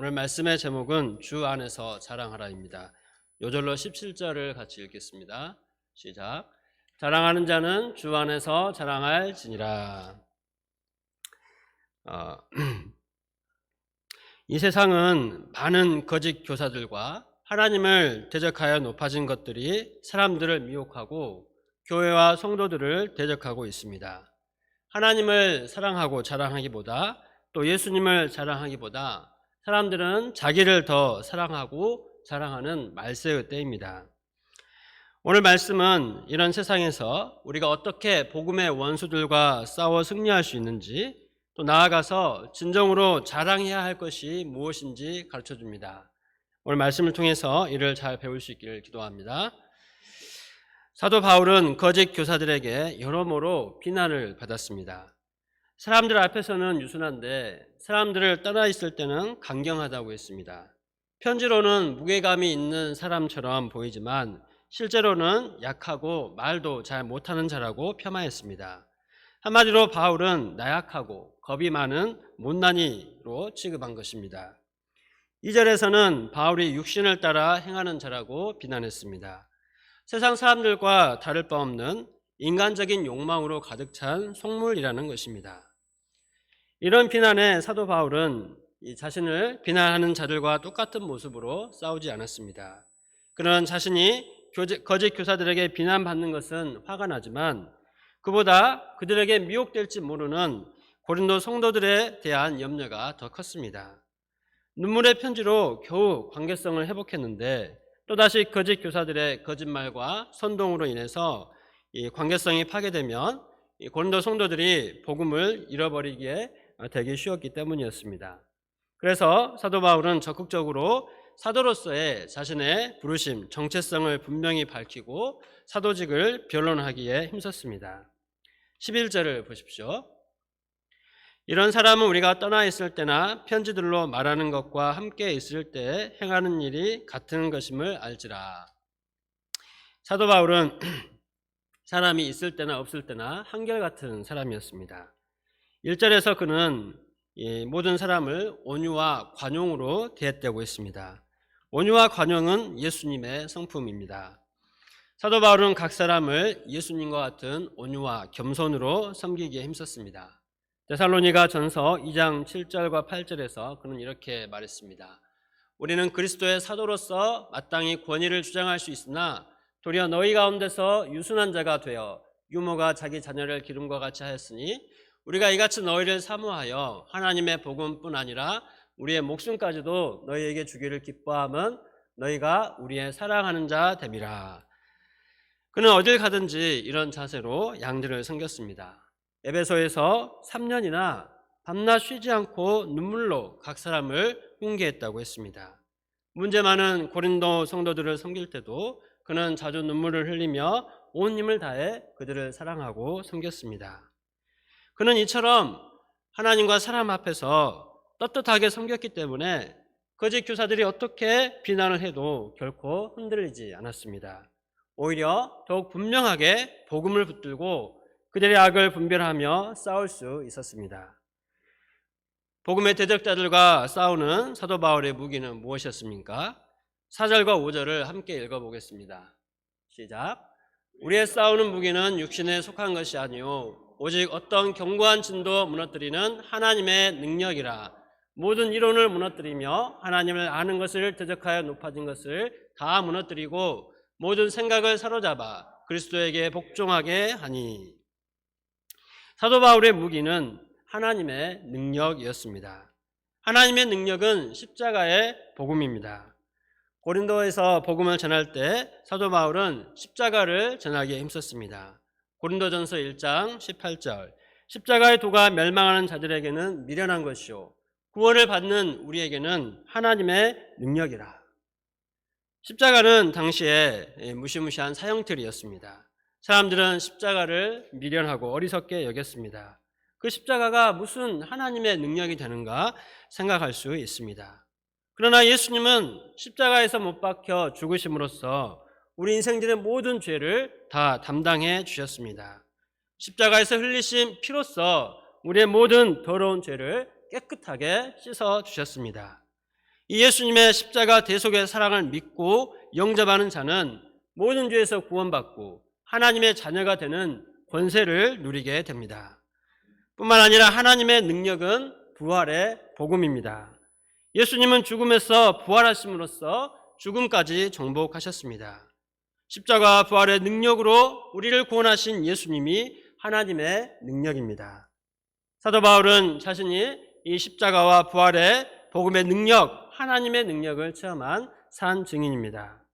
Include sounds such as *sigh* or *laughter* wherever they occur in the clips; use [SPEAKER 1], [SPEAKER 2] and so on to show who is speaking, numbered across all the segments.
[SPEAKER 1] 오늘 말씀의 제목은 주 안에서 자랑하라입니다. 요절로 17절을 같이 읽겠습니다. 시작. 자랑하는 자는 주 안에서 자랑할 지니라. 어, *clears throat* 이 세상은 많은 거짓 교사들과 하나님을 대적하여 높아진 것들이 사람들을 미혹하고 교회와 성도들을 대적하고 있습니다. 하나님을 사랑하고 자랑하기보다 또 예수님을 자랑하기보다 사람들은 자기를 더 사랑하고 자랑하는 말세의 때입니다. 오늘 말씀은 이런 세상에서 우리가 어떻게 복음의 원수들과 싸워 승리할 수 있는지 또 나아가서 진정으로 자랑해야 할 것이 무엇인지 가르쳐 줍니다. 오늘 말씀을 통해서 이를 잘 배울 수 있기를 기도합니다. 사도 바울은 거짓 교사들에게 여러모로 비난을 받았습니다. 사람들 앞에서는 유순한데 사람들을 떠나 있을 때는 강경하다고 했습니다. 편지로는 무게감이 있는 사람처럼 보이지만 실제로는 약하고 말도 잘 못하는 자라고 폄하했습니다. 한마디로 바울은 나약하고 겁이 많은 못난이로 취급한 것입니다. 2절에서는 바울이 육신을 따라 행하는 자라고 비난했습니다. 세상 사람들과 다를 바 없는 인간적인 욕망으로 가득 찬 속물이라는 것입니다. 이런 비난에 사도 바울은 자신을 비난하는 자들과 똑같은 모습으로 싸우지 않았습니다. 그는 자신이 거짓 교사들에게 비난받는 것은 화가 나지만 그보다 그들에게 미혹될지 모르는 고린도 성도들에 대한 염려가 더 컸습니다. 눈물의 편지로 겨우 관계성을 회복했는데 또다시 거짓 교사들의 거짓말과 선동으로 인해서 이 관계성이 파괴되면 고린도 성도들이 복음을 잃어버리기에 되기 쉬웠기 때문이었습니다. 그래서 사도 바울은 적극적으로 사도로서의 자신의 부르심, 정체성을 분명히 밝히고 사도직을 변론하기에 힘썼습니다. 11절을 보십시오. 이런 사람은 우리가 떠나 있을 때나 편지들로 말하는 것과 함께 있을 때 행하는 일이 같은 것임을 알지라. 사도 바울은 *clears throat* 사람이 있을 때나 없을 때나 한결같은 사람이었습니다. 1절에서 그는 모든 사람을 온유와 관용으로 대했다고 했습니다. 온유와 관용은 예수님의 성품입니다. 사도 바울은 각 사람을 예수님과 같은 온유와 겸손으로 섬기기에 힘썼습니다. 데살로니가 전서 2장 7절과 8절에서 그는 이렇게 말했습니다. 우리는 그리스도의 사도로서 마땅히 권위를 주장할 수 있으나 도리어 너희 가운데서 유순한 자가 되어 유모가 자기 자녀를 기름과 같이 하였으니 우리가 이같이 너희를 사모하여 하나님의 복음뿐 아니라 우리의 목숨까지도 너희에게 주기를 기뻐함은 너희가 우리의 사랑하는 자 됨이라. 그는 어딜 가든지 이런 자세로 양들을 섬겼습니다. 에베소에서 3년이나 밤낮 쉬지 않고 눈물로 각 사람을 훈계했다고 했습니다. 문제 많은 고린도 성도들을 섬길 때도 그는 자주 눈물을 흘리며 온 힘을 다해 그들을 사랑하고 섬겼습니다. 그는 이처럼 하나님과 사람 앞에서 떳떳하게 섬겼기 때문에 거짓 교사들이 어떻게 비난을 해도 결코 흔들리지 않았습니다. 오히려 더욱 분명하게 복음을 붙들고 그들의 악을 분별하며 싸울 수 있었습니다. 복음의 대적자들과 싸우는 사도 바울의 무기는 무엇이었습니까? 4절과 5절을 함께 읽어보겠습니다. 시작. 우리의 싸우는 무기는 육신에 속한 것이 아니요 오직 어떤 견고한 진도 무너뜨리는 하나님의 능력이라 모든 이론을 무너뜨리며 하나님을 아는 것을 대적하여 높아진 것을 다 무너뜨리고 모든 생각을 사로잡아 그리스도에게 복종하게 하니 사도 바울의 무기는 하나님의 능력이었습니다. 하나님의 능력은 십자가의 복음입니다. 고린도에서 복음을 전할 때 사도 바울은 십자가를 전하기에 힘썼습니다. 고린도전서 1장 18절 십자가의 도가 멸망하는 자들에게는 미련한 것이요 구원을 받는 우리에게는 하나님의 능력이라. 십자가는 당시에 무시무시한 사형틀이었습니다. 사람들은 십자가를 미련하고 어리석게 여겼습니다. 그 십자가가 무슨 하나님의 능력이 되는가 생각할 수 있습니다. 그러나 예수님은 십자가에서 못 박혀 죽으심으로써 우리 인생들의 모든 죄를 다 담당해 주셨습니다. 십자가에서 흘리신 피로써 우리의 모든 더러운 죄를 깨끗하게 씻어 주셨습니다. 이 예수님의 십자가 대속의 사랑을 믿고 영접하는 자는 모든 죄에서 구원받고 하나님의 자녀가 되는 권세를 누리게 됩니다. 뿐만 아니라 하나님의 능력은 부활의 복음입니다. 예수님은 죽음에서 부활하심으로써 죽음까지 정복하셨습니다. 십자가 부활의 능력으로 우리를 구원하신 예수님이 하나님의 능력입니다. 사도 바울은 자신이 이 십자가와 부활의 복음의 능력, 하나님의 능력을 체험한 산 증인입니다.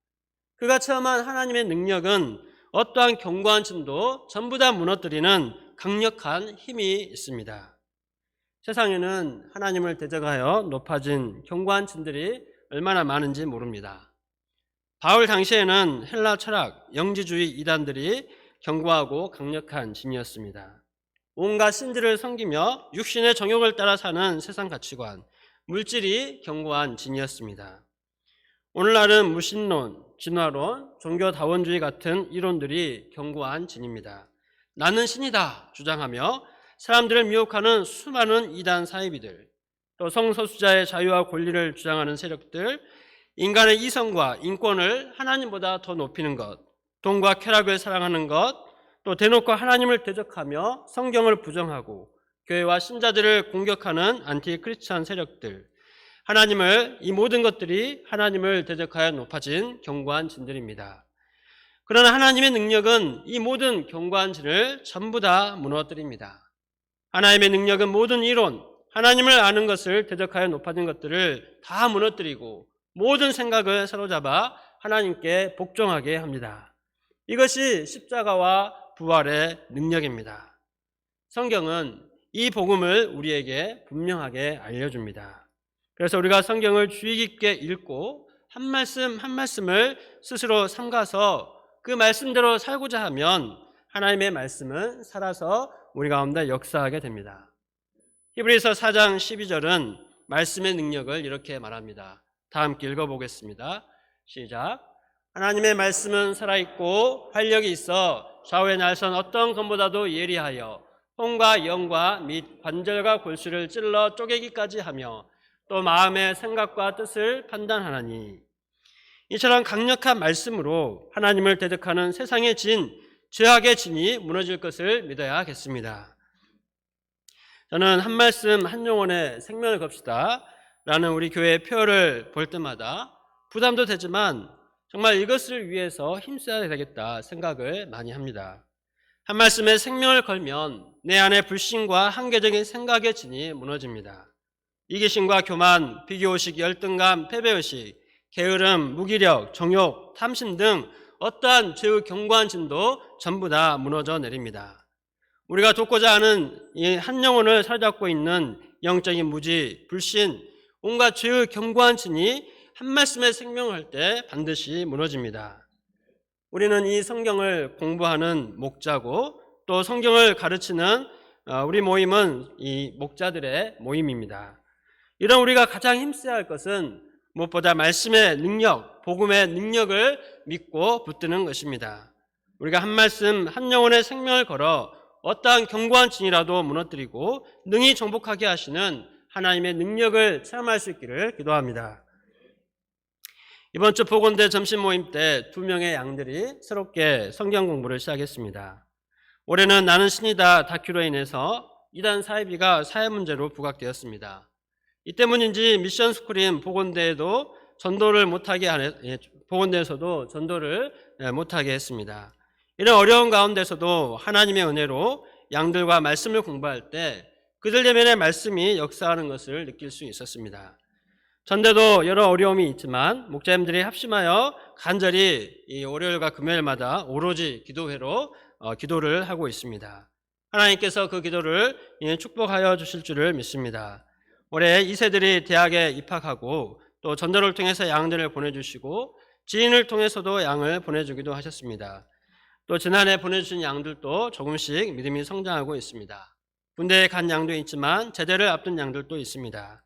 [SPEAKER 1] 그가 체험한 하나님의 능력은 어떠한 견고한 짐도 전부 다 무너뜨리는 강력한 힘이 있습니다. 세상에는 하나님을 대적하여 높아진 견고한 짐들이 얼마나 많은지 모릅니다. 바울 당시에는 헬라 철학, 영지주의 이단들이 견고하고 강력한 짐이었습니다. 온갖 신들을 섬기며 육신의 정욕을 따라 사는 세상 가치관, 물질이 견고한 진이었습니다. 오늘날은 무신론, 진화론, 종교다원주의 같은 이론들이 견고한 진입니다. 나는 신이다 주장하며 사람들을 미혹하는 수많은 이단 사이비들, 또 성소수자의 자유와 권리를 주장하는 세력들, 인간의 이성과 인권을 하나님보다 더 높이는 것, 돈과 쾌락을 사랑하는 것, 또 대놓고 하나님을 대적하며 성경을 부정하고 교회와 신자들을 공격하는 안티 크리스찬 세력들, 하나님을 이 모든 것들이 하나님을 대적하여 높아진 견고한 진들입니다. 그러나 하나님의 능력은 이 모든 견고한 진을 전부 다 무너뜨립니다. 하나님의 능력은 모든 이론, 하나님을 아는 것을 대적하여 높아진 것들을 다 무너뜨리고 모든 생각을 사로잡아 하나님께 복종하게 합니다. 이것이 십자가와 부활의 능력입니다. 성경은 이 복음을 우리에게 분명하게 알려줍니다. 그래서 우리가 성경을 주의 깊게 읽고 한 말씀 한 말씀을 스스로 삼가서 그 말씀대로 살고자 하면 하나님의 말씀은 살아서 우리 가운데 역사하게 됩니다. 히브리서 4장 12절은 말씀의 능력을 이렇게 말합니다. 다 함께 읽어보겠습니다. 시작. 하나님의 말씀은 살아있고 활력이 있어 좌우의 날선 어떤 것보다도 예리하여 혼과 영과 및 관절과 골수를 찔러 쪼개기까지 하며 또 마음의 생각과 뜻을 판단하나니 이처럼 강력한 말씀으로 하나님을 대적하는 세상의 진, 죄악의 진이 무너질 것을 믿어야겠습니다. 저는 한 말씀 한 영혼의 생명을 겁시다 라는 우리 교회의 표를 볼 때마다 부담도 되지만 정말 이것을 위해서 힘써야 되겠다 생각을 많이 합니다. 한 말씀에 생명을 걸면 내 안에 불신과 한계적인 생각의 진이 무너집니다. 이기심과 교만, 비교의식, 열등감, 패배의식, 게으름, 무기력, 정욕, 탐심 등 어떠한 죄의 견고한 진도 전부 다 무너져 내립니다. 우리가 돕고자 하는 이 한 영혼을 사로잡고 있는 영적인 무지, 불신, 온갖 죄의 견고한 진이 한 말씀에 생명할 때 반드시 무너집니다. 우리는 이 성경을 공부하는 목자고 또 성경을 가르치는 어, 우리 모임은 이 목자들의 모임입니다. 이런 우리가 가장 힘써야 할 것은 무엇보다 말씀의 능력, 복음의 능력을 믿고 붙드는 것입니다. 우리가 한 말씀, 한 영혼의 생명을 걸어 어떠한 견고한 진이라도 무너뜨리고 능히 정복하게 하시는 하나님의 능력을 체험할 수 있기를 기도합니다. 이번 주 복원대 점심 모임 때 두 명의 양들이 새롭게 성경 공부를 시작했습니다. 올해는 나는 신이다 다큐로 인해서 이단 사회비가 사회 문제로 부각되었습니다. 이 때문인지 미션 스쿨인 복원대에도 전도를 못하게 하네, 예, 복원대에서도 전도를 예, 못하게 했습니다. 이런 어려운 가운데서도 하나님의 은혜로 양들과 말씀을 공부할 때 그들 내면의 말씀이 역사하는 것을 느낄 수 있었습니다. 전대도 여러 어려움이 있지만 목자님들이 합심하여 간절히 이 월요일과 금요일마다 오로지 기도회로 어, 기도를 하고 있습니다. 하나님께서 그 기도를 예, 축복하여 주실 줄을 믿습니다. 올해 이세들이 대학에 입학하고 또 전도를 통해서 양들을 보내주시고 지인을 통해서도 양을 보내주기도 하셨습니다. 또 지난해 보내주신 양들도 조금씩 믿음이 성장하고 있습니다. 군대에 간 양도 있지만 제대를 앞둔 양들도 있습니다.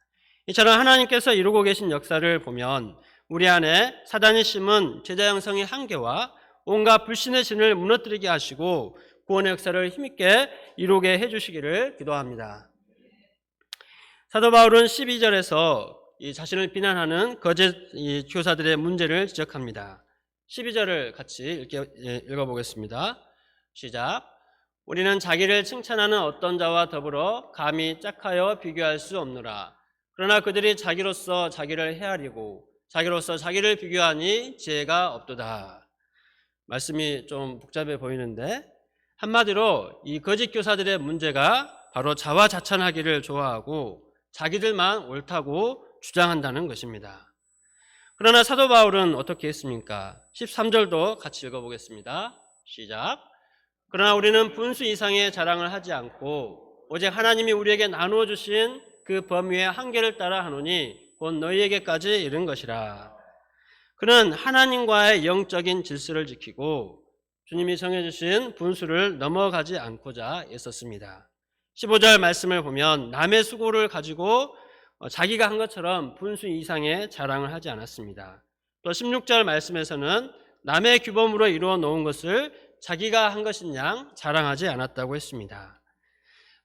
[SPEAKER 1] 이처럼 하나님께서 이루고 계신 역사를 보면 우리 안에 사단이 심은 제자 형성의 한계와 온갖 불신의 진을 무너뜨리게 하시고 구원의 역사를 힘있게 이루게 해주시기를 기도합니다. 사도 바울은 12절에서 이 자신을 비난하는 거짓 이 교사들의 문제를 지적합니다. 12절을 같이 예, 읽어보겠습니다. 시작. 우리는 자기를 칭찬하는 어떤 자와 더불어 감히 짝하여 비교할 수 없노라. 그러나 그들이 자기로서 자기를 헤아리고 자기로서 자기를 비교하니 지혜가 없도다. 말씀이 좀 복잡해 보이는데 한마디로 이 거짓 교사들의 문제가 바로 자화자찬하기를 좋아하고 자기들만 옳다고 주장한다는 것입니다. 그러나 사도 바울은 어떻게 했습니까? 13절도 같이 읽어보겠습니다. 시작. 그러나 우리는 분수 이상의 자랑을 하지 않고 오직 하나님이 우리에게 나누어 주신 그 범위의 한계를 따라 하노니 곧 너희에게까지 이른 것이라. 그는 하나님과의 영적인 질서를 지키고 주님이 정해주신 분수를 넘어가지 않고자 애썼습니다. 15절 말씀을 보면 남의 수고를 가지고 어, 자기가 한 것처럼 분수 이상의 자랑을 하지 않았습니다. 또 16절 말씀에서는 남의 규범으로 이루어 놓은 것을 자기가 한 것인 양 자랑하지 않았다고 했습니다.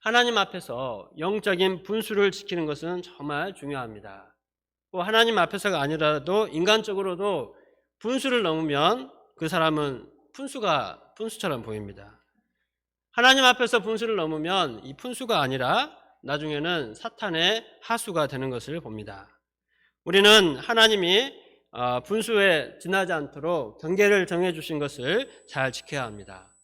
[SPEAKER 1] 하나님 앞에서 영적인 분수를 지키는 것은 정말 중요합니다. 또 하나님 앞에서가 아니라도 인간적으로도 분수를 넘으면 그 사람은 분수가 분수처럼 보입니다. 하나님 앞에서 분수를 넘으면 이 분수가 아니라 나중에는 사탄의 하수가 되는 것을 봅니다. 우리는 하나님이 어, 분수에 지나지 않도록 경계를 정해 주신 것을 잘 지켜야 합니다.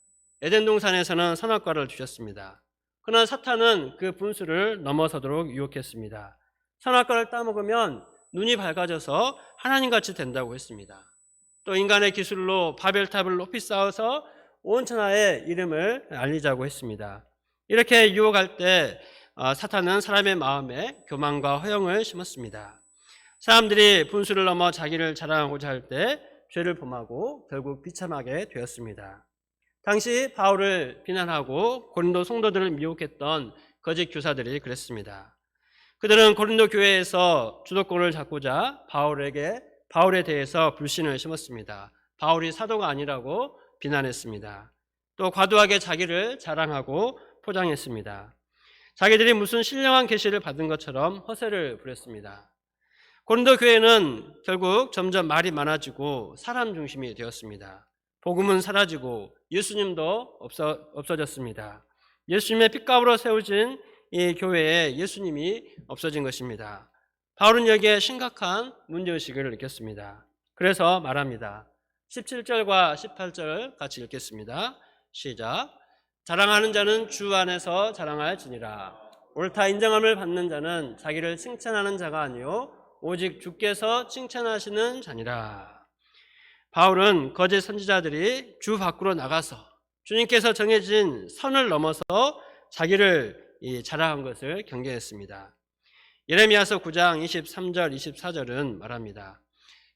[SPEAKER 1] 에덴 동산에서는 선악과를 주셨습니다. 그러나 사탄은 그 분수를 넘어서도록 유혹했습니다. 선악과를 따먹으면 눈이 밝아져서 하나님같이 된다고 했습니다. 또 인간의 기술로 바벨탑을 높이 쌓아서 온 천하의 이름을 알리자고 했습니다. 이렇게 유혹할 때 어, 사탄은 사람의 마음에 교만과 허영을 심었습니다. 사람들이 분수를 넘어 자기를 자랑하고자 할 때 죄를 범하고 결국 비참하게 되었습니다. 당시 바울을 비난하고 고린도 성도들을 미혹했던 거짓 교사들이 그랬습니다. 그들은 고린도 교회에서 주도권을 잡고자 바울에게 바울에 대해서 불신을 심었습니다. 바울이 사도가 아니라고 비난했습니다. 또 과도하게 자기를 자랑하고 포장했습니다. 자기들이 무슨 신령한 계시를 받은 것처럼 허세를 부렸습니다. 고린도 교회는 결국 점점 말이 많아지고 사람 중심이 되었습니다. 복음은 사라지고 예수님도 없어, 없어졌습니다. 예수님의 핏값으로 세워진 이 교회에 예수님이 없어진 것입니다. 바울은 여기에 심각한 문제의식을 느꼈습니다. 그래서 말합니다. 17절과 18절 같이 읽겠습니다. 시작. 자랑하는 자는 주 안에서 자랑할 지니라. 옳다 인정함을 받는 자는 자기를 칭찬하는 자가 아니요 오직 주께서 칭찬하시는 자니라. 바울은 거짓 선지자들이 주 밖으로 나가서 주님께서 정해진 선을 넘어서 자기를 자랑한 것을 경계했습니다. 예레미야서 9장 23절 24절은 말합니다.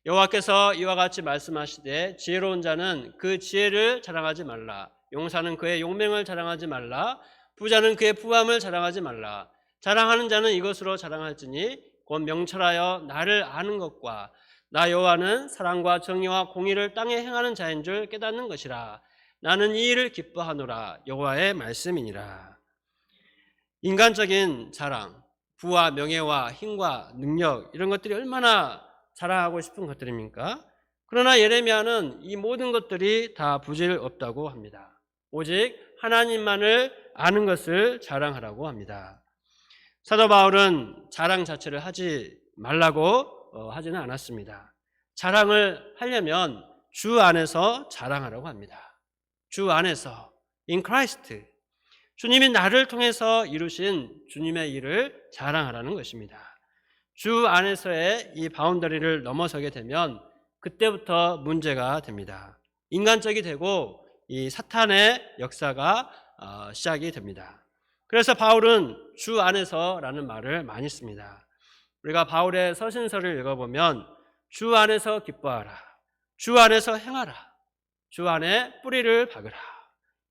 [SPEAKER 1] 여호와께서 이와 같이 말씀하시되 지혜로운 자는 그 지혜를 자랑하지 말라. 용사는 그의 용맹을 자랑하지 말라. 부자는 그의 부함을 자랑하지 말라. 자랑하는 자는 이것으로 자랑할지니 곧 명철하여 나를 아는 것과 나 여호와는 사랑과 정의와 공의를 땅에 행하는 자인 줄 깨닫는 것이라. 나는 이 일을 기뻐하노라. 여호와의 말씀이니라. 인간적인 자랑, 부와 명예와 힘과 능력 이런 것들이 얼마나 자랑하고 싶은 것들입니까? 그러나 예레미야는 이 모든 것들이 다 부질 없다고 합니다. 오직 하나님만을 아는 것을 자랑하라고 합니다. 사도 바울은 자랑 자체를 하지 말라고 어, 하지는 않았습니다. 자랑을 하려면 주 안에서 자랑하라고 합니다. 주 안에서 in Christ 주님이 나를 통해서 이루신 주님의 일을 자랑하라는 것입니다. 주 안에서의 이 바운더리를 넘어서게 되면 그때부터 문제가 됩니다. 인간적이 되고 이 사탄의 역사가 어, 시작이 됩니다. 그래서 바울은 주 안에서라는 말을 많이 씁니다. 우리가 바울의 서신서를 읽어보면 주 안에서 기뻐하라. 주 안에서 행하라. 주 안에 뿌리를 박으라.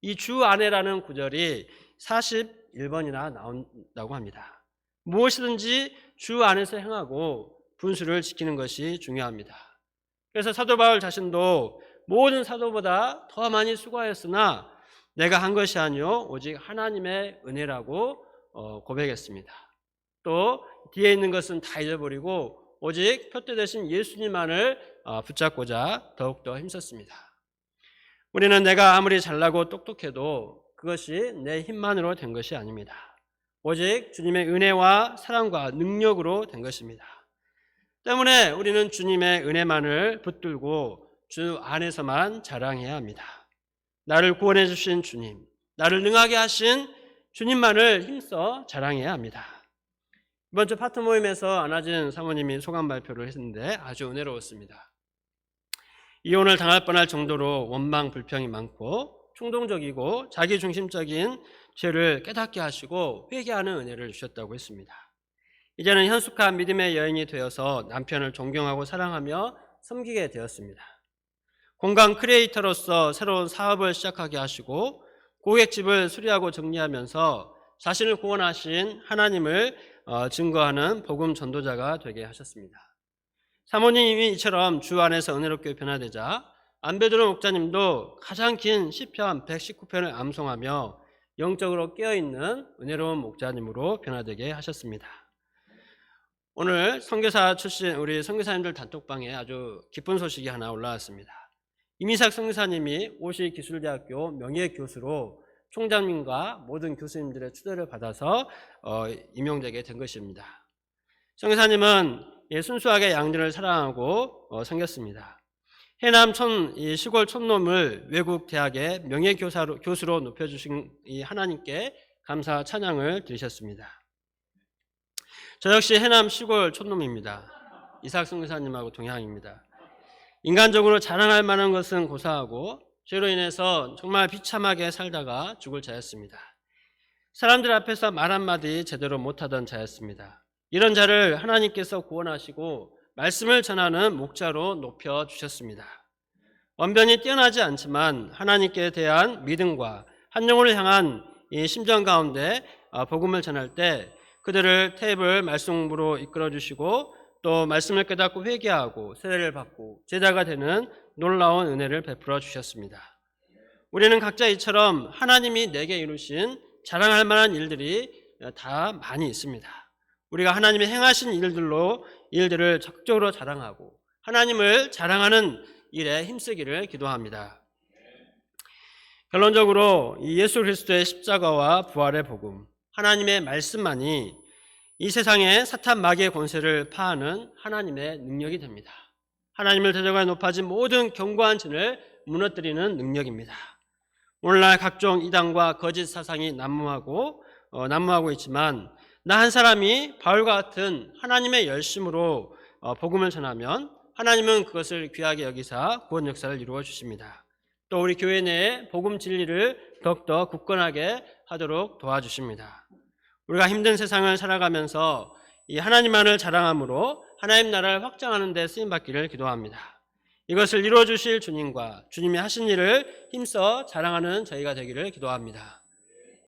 [SPEAKER 1] 이 주 안에라는 구절이 41번이나 나온다고 합니다. 무엇이든지 주 안에서 행하고 분수를 지키는 것이 중요합니다. 그래서 사도 바울 자신도 모든 사도보다 더 많이 수고하였으나 내가 한 것이 아니요 오직 하나님의 은혜라고 어, 고백했습니다. 또 뒤에 있는 것은 다 잊어버리고 오직 표대 대신 예수님만을 어, 붙잡고자 더욱더 힘썼습니다. 우리는 내가 아무리 잘나고 똑똑해도 그것이 내 힘만으로 된 것이 아닙니다. 오직 주님의 은혜와 사랑과 능력으로 된 것입니다. 때문에 우리는 주님의 은혜만을 붙들고 주 안에서만 자랑해야 합니다. 나를 구원해 주신 주님, 나를 능하게 하신 주님만을 힘써 자랑해야 합니다. 이번 주 파트 모임에서 안하진 사모님이 소감 발표를 했는데 아주 은혜로웠습니다. 이혼을 당할 뻔할 정도로 원망 불평이 많고 충동적이고 자기중심적인 죄를 깨닫게 하시고 회개하는 은혜를 주셨다고 했습니다. 이제는 현숙한 믿음의 여인이 되어서 남편을 존경하고 사랑하며 섬기게 되었습니다. 공간 크리에이터로서 새로운 사업을 시작하게 하시고 고객집을 수리하고 정리하면서 자신을 구원하신 하나님을 어, 증거하는 복음 전도자가 되게 하셨습니다. 사모님이 이처럼 주 안에서 은혜롭게 변화되자 안베드로 목자님도 가장 긴 시편 119편을 암송하며 영적으로 깨어있는 은혜로운 목자님으로 변화되게 하셨습니다. 오늘 선교사 출신 우리 선교사님들 단톡방에 아주 기쁜 소식이 하나 올라왔습니다. 이미삭 선교사님이 오시 기술대학교 명예교수로 총장님과 모든 교수님들의 추대를 받아서 어, 임용되게 된 것입니다. 선교사님은 예, 순수하게 양들을 사랑하고 어, 생겼습니다. 해남 촌, 이 시골 촌놈을 외국 대학의 명예교사로, 교수로 높여주신 이 하나님께 감사 찬양을 드리셨습니다. 저 역시 해남 시골 촌놈입니다. 이삭 선교사님하고 동양입니다. 인간적으로 자랑할 만한 것은 고사하고 죄로 인해서 정말 비참하게 살다가 죽을 자였습니다. 사람들 앞에서 말 한마디 제대로 못하던 자였습니다. 이런 자를 하나님께서 구원하시고 말씀을 전하는 목자로 높여 주셨습니다. 언변이 뛰어나지 않지만 하나님께 대한 믿음과 한 영혼을 향한 이 심정 가운데 어, 복음을 전할 때 그들을 테이블 말씀으로 이끌어 주시고 또 말씀을 깨닫고 회개하고 세례를 받고 제자가 되는 놀라운 은혜를 베풀어 주셨습니다. 우리는 각자 이처럼 하나님이 내게 이루신 자랑할 만한 일들이 다 많이 있습니다. 우리가 하나님이 행하신 일들로 일들을 적극적으로 자랑하고 하나님을 자랑하는 일에 힘쓰기를 기도합니다. 결론적으로 이 예수 그리스도의 십자가와 부활의 복음, 하나님의 말씀만이 이 세상에 사탄 마귀의 권세를 파하는 하나님의 능력이 됩니다. 하나님을 대적하여 높아진 모든 견고한 진을 무너뜨리는 능력입니다. 오늘날 각종 이단과 거짓 사상이 난무하고 어, 난무하고 있지만 나 한 사람이 바울과 같은 하나님의 열심으로 어, 복음을 전하면 하나님은 그것을 귀하게 여기사 구원 역사를 이루어 주십니다. 또 우리 교회 내에 복음 진리를 더욱더 굳건하게 하도록 도와주십니다. 우리가 힘든 세상을 살아가면서 이 하나님만을 자랑함으로 하나님 나라를 확장하는 데 쓰임 받기를 기도합니다. 이것을 이루어 주실 주님과 주님이 하신 일을 힘써 자랑하는 저희가 되기를 기도합니다.